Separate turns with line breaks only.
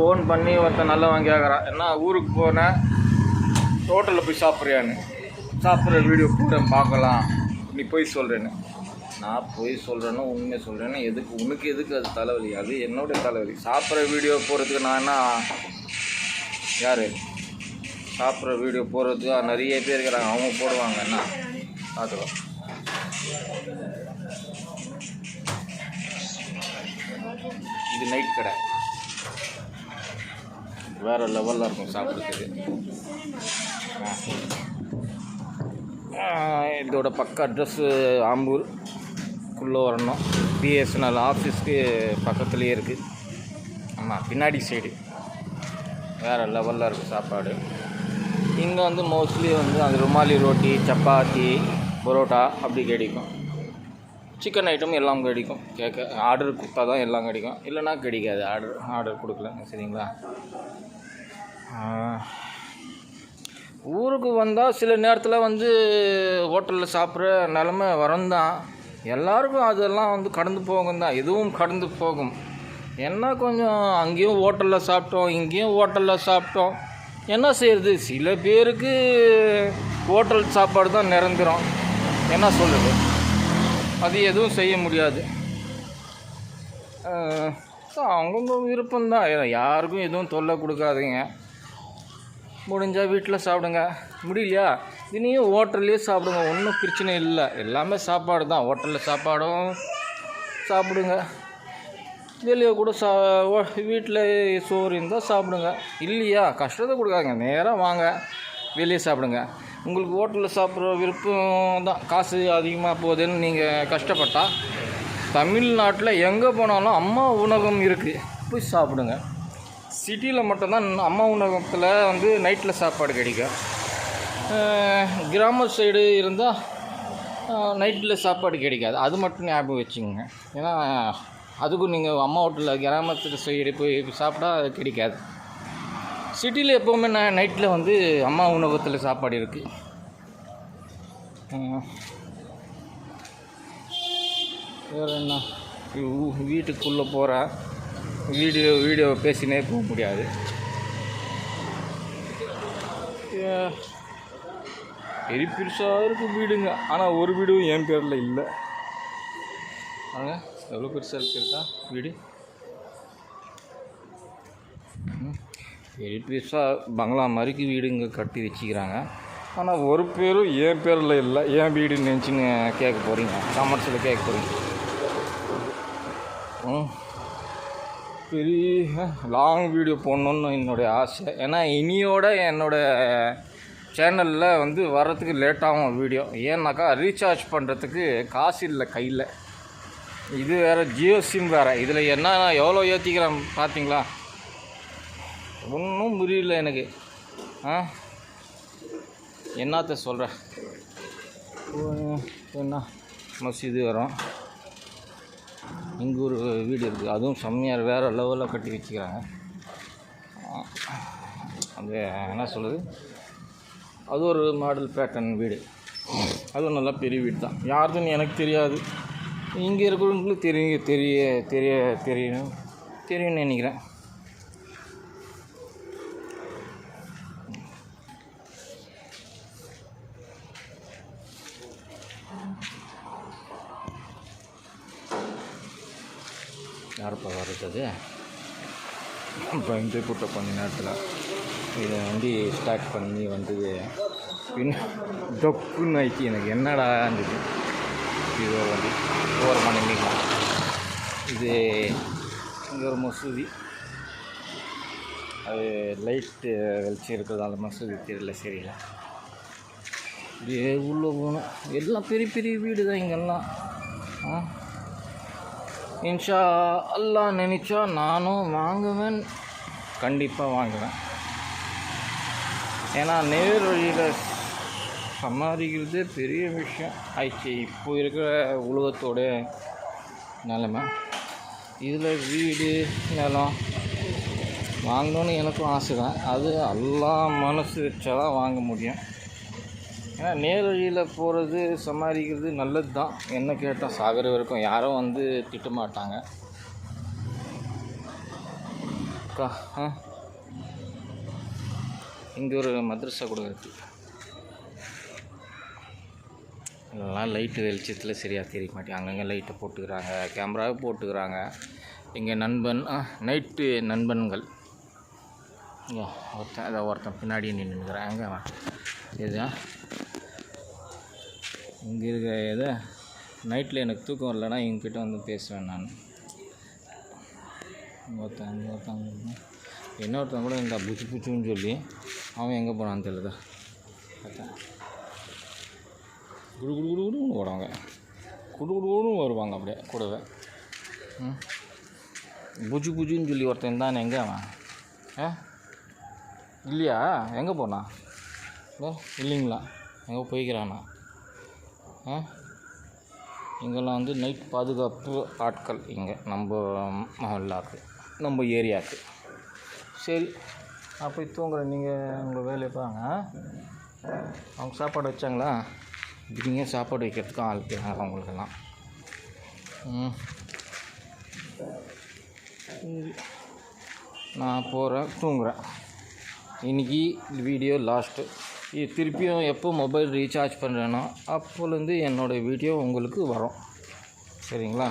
Phone பண்ணி ஒருத்தன் நல்லவன் கேட்குறான் என்ன ஊருக்கு போனேன் ஹோட்டலில் போய் சாப்பிட்றியான்னு. சாப்பிட்ற வீடியோ கூட பார்க்கலாம். நீ போய் சொல்கிறேன்னு நான் போய் சொல்கிறேன்னு உண்மையை சொல்கிறேன்னு எதுக்கு உனக்கு எதுக்கு அது தலைவலி? அது என்னோட தலைவலி. சாப்பிட்ற வீடியோ போகிறதுக்கு நான் என்ன யார்? சாப்பிட்ற வீடியோ போகிறதுக்கு நிறைய பேர் இருக்கிறாங்க. அவங்க போடுவாங்க. என்ன? பார்த்துக்கலாம் இது நைட் கடை. வேறு லெவலில் இருக்கும் சாப்பிட்றதுக்கு. இதோட பக்க அட்ரஸ்ஸு ஆம்பூர். குள்ளே வரணும். பிஎஸ்என்எல் ஆஃபீஸ்க்கு பக்கத்துலேயே இருக்குது ஆமாம் பின்னாடி சைடு வேறு லெவலில் இருக்குது சாப்பாடு. இங்கே வந்து மோஸ்ட்லி வந்து அந்த ருமாலி ரோட்டி சப்பாத்தி பரோட்டா அப்படி கிடைக்கும். சிக்கன் ஐட்டம் எல்லாம் கிடைக்கும். கேட்க ஆர்டர் கொடுத்தா தான் எல்லாம் கிடைக்கும். இல்லைனா கிடைக்காது. ஆர்டர் ஆர்டர் கொடுக்கல சரிங்களா? ஊருக்கு வந்தால் சில நேரத்தில் வந்து ஹோட்டலில் சாப்பிட்ற நிலமை வரந்தான். தான் எல்லாருக்கும் அதெல்லாம் வந்து கடந்து போகும் தான் இதுவும் கடந்து போகும். என்ன கொஞ்சம் அங்கேயும் ஹோட்டலில் சாப்பிட்டோம் இங்கேயும் ஹோட்டலில் சாப்பிட்டோம். என்ன செய்யறது சில பேருக்கு ஹோட்டல் சாப்பாடு தான் நிரந்தரம். என்ன சொல்லுது அது எதுவும் செய்ய முடியாது. அவங்கவுங்க விருப்பம்தான். யாருக்கும் எதுவும் தொல்லை கொடுக்காதீங்க. முடிஞ்சால் வீட்டில் சாப்பிடுங்க. முடியலையா? இனியும் ஹோட்டல்லையே சாப்பிடுங்க. ஒன்றும் பிரச்சனை இல்லை. எல்லாமே சாப்பாடு தான். ஹோட்டலில் சாப்பாடும் சாப்பிடுங்க. வெளியே கூட சா வீட்டில் சோறு இருந்தால் சாப்பிடுங்க. இல்லையா? கஷ்டத்தை கொடுக்காங்க நேராக வாங்க. வெளியே சாப்பிடுங்க. உங்களுக்கு ஹோட்டலில் சாப்பிட்ற விருப்பம் தான். காசு அதிகமாக போகுதுன்னு நீங்கள் கஷ்டப்பட்டால் தமிழ்நாட்டில் எங்கே போனாலும் அம்மா உணவகம் இருக்குது போய் சாப்பிடுங்க. சிட்டியில் மட்டும்தான் அம்மா உணவகத்தில் வந்து நைட்டில் சாப்பாடு கிடைக்கும். கிராம சைடு இருந்தால் நைட்டில் சாப்பாடு கிடைக்காது. அது மட்டும் ஞாபகம் வச்சுக்கோங்க. ஏன்னா அதுக்கும் நீங்கள் அம்மா ஹோட்டலில் கிராமத்து சைடு போய் சாப்பிட்டா அது கிடைக்காது. சிட்டியில் எப்போவுமே நான் நைட்டில் வந்து அம்மா உணவகத்தில் சாப்பாடு இருக்குது வேறு என்ன? வீட்டுக்குள்ளே போகிறேன். வீடியோ வீடியோ பேசினே போக முடியாது. பெரிய பெருசாக இருக்கும் வீடுங்க. ஆனால் ஒரு வீடும் என் பேரில் இல்லை. வாங்க எவ்வளோ பெருசாக இருக்குதா வீடு? பெரிய பெருசாக பங்களா மாதிரிக்கு வீடுங்க கட்டி வச்சுக்கிறாங்க. ஆனால் ஒரு பேரும் என் பேரில் இல்லை. என் வீடு நினச்சின்னு கேட்க போகிறீங்க கமெண்ட்ஸில் கேட்க போகிறீங்க ம். பெரிய லாங் வீடியோ போடணுன்னு என்னுடைய ஆசை. ஏன்னா இனியோட என்னோட சேனலில் வந்து வர்றதுக்கு லேட்டாகும் வீடியோ ஏன்னாக்கா ரீசார்ஜ் பண்ணுறதுக்கு காசு இல்லை கையில். இது வேறு ஜியோ சிம் வேறு. இதில் என்ன எவ்வளோ ஏற்றிக்கிறேன் பார்த்தீங்களா ஒன்றும் புரியல எனக்கு. ஆ? என்னத்த சொல்கிறேன் என்ன? மசீது வரும் இங்கே ஒரு வீடு இருக்குது அதுவும் செம்மையாக வேறு லெவலில் கட்டி வச்சுக்கிறாங்க. அது என்ன சொல்லுது அது ஒரு மாடல் பேட்டர்ன் வீடு. அதுவும் நல்லா பெரிய வீடு தான். யாருதுன்னு எனக்கு தெரியாது. இங்கே இருக்கிறவங்களுக்கு தெரிய தெரிய தெரிய தெரியணும். தெரியும்னு நினைக்கிறேன். யாருப்பா வருது பயந்து கூட்ட கொஞ்ச நேரத்தில். இதை வண்டி ஸ்டார்ட் பண்ணி வந்தது பின் டொக்குன்னு ஆயிடுச்சு எனக்கு என்னடா இருந்தது? இது ஒரு வண்டி. ஓரமாக நின்றுக்கலாம் இது இங்கே ஒரு மசூதி. அது லைட்டு வெளிச்சம் இருக்கிறதால மசூதி தெரியல சரியில்லை. இது உள்ளே போகணும். எல்லாம் பெரிய பெரிய வீடு தான் இங்கெல்லாம். ஆ? இன்ஷா அல்லா நினச்சா நானும் வாங்குவேன். கண்டிப்பாக வாங்குவேன். ஏன்னா நேர் வழியில் சம்பாதிக்கிறதே பெரிய விஷயம். ஆயிடுச்சு. இப்போ இருக்கிற உலகத்தோட நிலைமை. இதில் வீடு நிலம் வாங்கணும்னு எனக்கும் ஆசை தான் அது எல்லாம் மனசு வச்சா தான் வாங்க முடியும். ஏன்னா நேரழியில் போகிறது சமாளிக்கிறது நல்லது தான் என்ன கேட்டால் சாகிற வரைக்கும் யாரும் வந்து திட்டமாட்டாங்க. அக்கா ஆ. இங்கே ஒரு மதரசா கூட இருக்குது இதெல்லாம் லைட்டு வெளிச்சத்தில் சரியாக தெரிய மாட்டேங்க அங்கங்கே லைட்டை போட்டுக்கிறாங்க கேமராவும் போட்டுக்கிறாங்க. இங்கே நண்பன் நைட்டு நண்பன்கள். ஒருத்தன் ஏதோ ஒருத்தன் பின்னாடியே நின்றுக்கிறாங்க இதுதான் இங்கே இருக்க இதை நைட்டில் எனக்கு தூக்கம் வரலன்னா இவங்ககிட்ட வந்து பேசுவேன் நான். ஒருத்தன் இங்கே ஒருத்தன் இன்னொருத்தன் கூட இந்த புச்சு புச்சுன்னு சொல்லி அவன் எங்கே போனான்னு தெரியல பார்த்தேன் குடு குடு குடு குடுன்னு ஓடுவாங்க குடு குடு குடுன்னு வருவாங்க அப்படியே கூடவே. ம். புஜு புஜுன்னு சொல்லி ஒருத்தன் தான் எங்கே அவன்? ஆ? இல்லையா? எங்கே போனான்? ஏ இல்லைங்களா? எங்கே போய்க்கிறானா? இங்கெல்லாம் வந்து நைட் பாதுகாப்பு ஆட்கள் இங்கே நம்ம மஹல்லாக்கு நம்ம ஏரியாவுக்கு சரி நான் போய் தூங்குறேன். நீங்கள் உங்கள் வேலையை பாருங்க. அவங்க சாப்பாடு வச்சாங்களா? இப்படிங்க சாப்பாடு வைக்கிறதுக்கும் ஆள் இருக்காங்க அவங்களுக்கெல்லாம். நான் போகிறேன் தூங்குறேன். இன்றைக்கி வீடியோ லாஸ்ட்டு திருப்பியும் எப்போ மொபைல் ரீசார்ஜ் பண்ணுறேனோ அப்போலேருந்து என்னோடய வீடியோ உங்களுக்கு வரும். சரிங்களா?